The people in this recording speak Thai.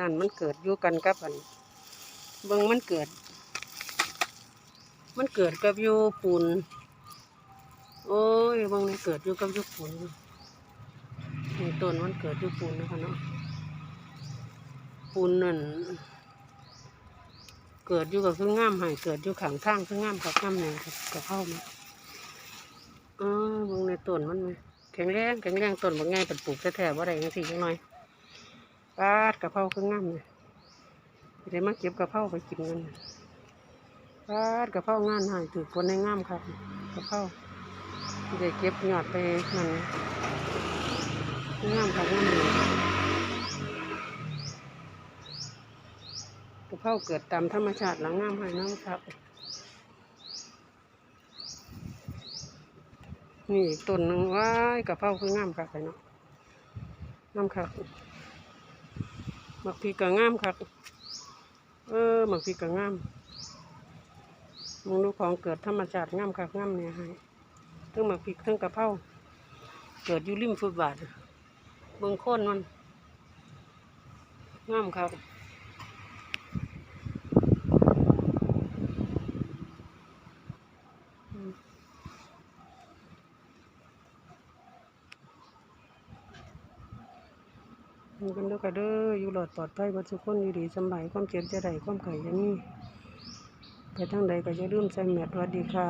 นั่นมันเกิดอยู่กันกับอันเบิ่งมันเกิด มันเกิดกับอยู่ปูนโอ้ยเบิ่งนี่เกิดอยู่กับอยู่ปูนนี่ต้นมันเกิดอยู่ปูนนะคะเนาะปูนนั่นเกิดอยู่กับคืองามหายเกิดอยู่ข้างทางคืองามกับงามแหน่กับเข้ามาอ๋อเบิ่งในต้นมันไหมแข็งแรงแข็งแรงต้นบางไงเป็นปลูกแท้ๆว่าไรจังสี่จังน่อย ปาดกะเพราคืองามเลยเดี๋ยวมาเก็บกะเพราไปกินกันปาดกะเพรางานหายถือคนในงามครับกะเพราเดี๋ยวเก็บหยอดไปนั่นงามครับงามเลยกะเพราเกิดตามธรรมชาติหลังงามให้น้องครับ นี่ต้นหนึ่งว้ายกะเพราคืองามครับไปเนาะงามครับ หมักพริกก็งามครับเออหมักพริกก็งามมองดูของเกิดธรรมชาติงามครับงามเนี่ยให้ทั้งหมักพริกทั้งกะเพราเกิดอยู่ริมฟุตบาทเบื้องโค้นมันงามครั อยู่กันด้วยกันเด้ออยู่หลอดปลอดภัยบัดทุกคนอยู่ดีสบายความเจ็บจะได้ความไข่ยังนี่ไปทางใดก็จะลืมใส่แมสสวัสดีค่ะ